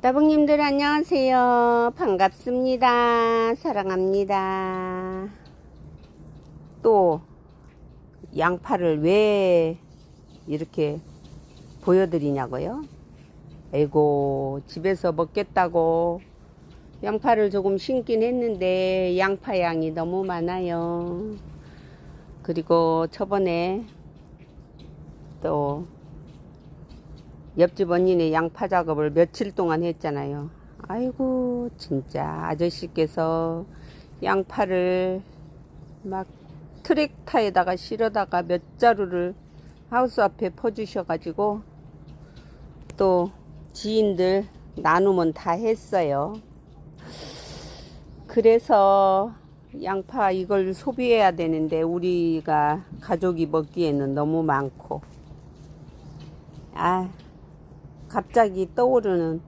따봉님들 안녕하세요. 반갑습니다. 사랑합니다. 또 양파를 왜 이렇게 보여드리냐고요? 에고 집에서 먹겠다고 양파를 조금 심긴 했는데 양파 양이 너무 많아요. 그리고 저번에 또 옆집 언니네 양파 작업을 며칠 동안 했잖아요. 아이고 진짜 아저씨께서 양파를 막 트랙터에다가 실어다가 몇 자루를 하우스 앞에 퍼주셔가지고 또 지인들 나누면 다 했어요. 그래서 양파 이걸 소비해야 되는데 우리가 가족이 먹기에는 너무 많고 아 갑자기 떠오르는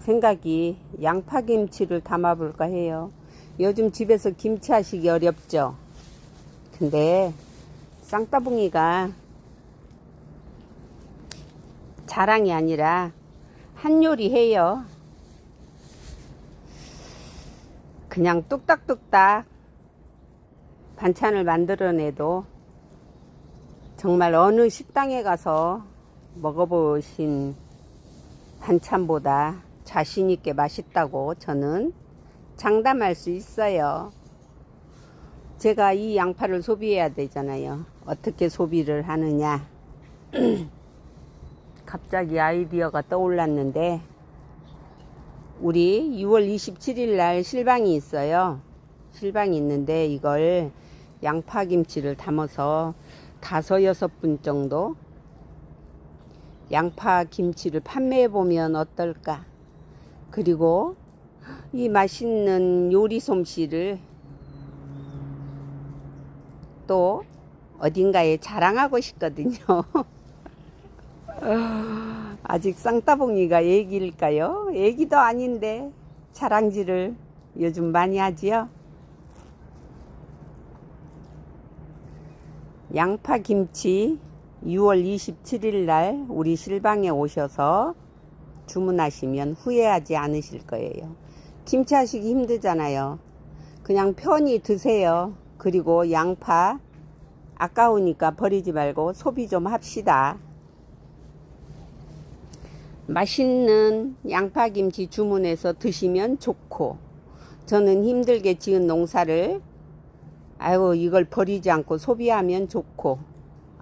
생각이 양파김치를 담아볼까 해요. 요즘 집에서 김치 하시기 어렵죠. 근데 쌍따봉이가 자랑이 아니라 한 요리 해요. 그냥 뚝딱뚝딱 반찬을 만들어내도 정말 어느 식당에 가서 먹어보신 반찬보다 자신있게 맛있다고 저는 장담할 수 있어요. 제가 이 양파를 소비해야 되잖아요. 어떻게 소비를 하느냐. 갑자기 아이디어가 떠올랐는데, 우리 6월 27일 날 실방이 있어요. 실방이 있는데 이걸 양파김치를 담아서 다섯 여섯 분 정도 양파 김치를 판매해 보면 어떨까? 그리고 이 맛있는 요리 솜씨를 또 어딘가에 자랑하고 싶거든요. 아직 쌍따봉이가 애기일까요? 애기도 아닌데 자랑질을 요즘 많이 하지요. 양파 김치 6월 27일 날 우리 실방에 오셔서 주문하시면 후회하지 않으실 거예요. 김치 하시기 힘들잖아요. 그냥 편히 드세요. 그리고 양파 아까우니까 버리지 말고 소비 좀 합시다. 맛있는 양파김치 주문해서 드시면 좋고 저는 힘들게 지은 농사를 아이고 이걸 버리지 않고 소비하면 좋고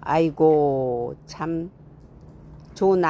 아이고 참 좋은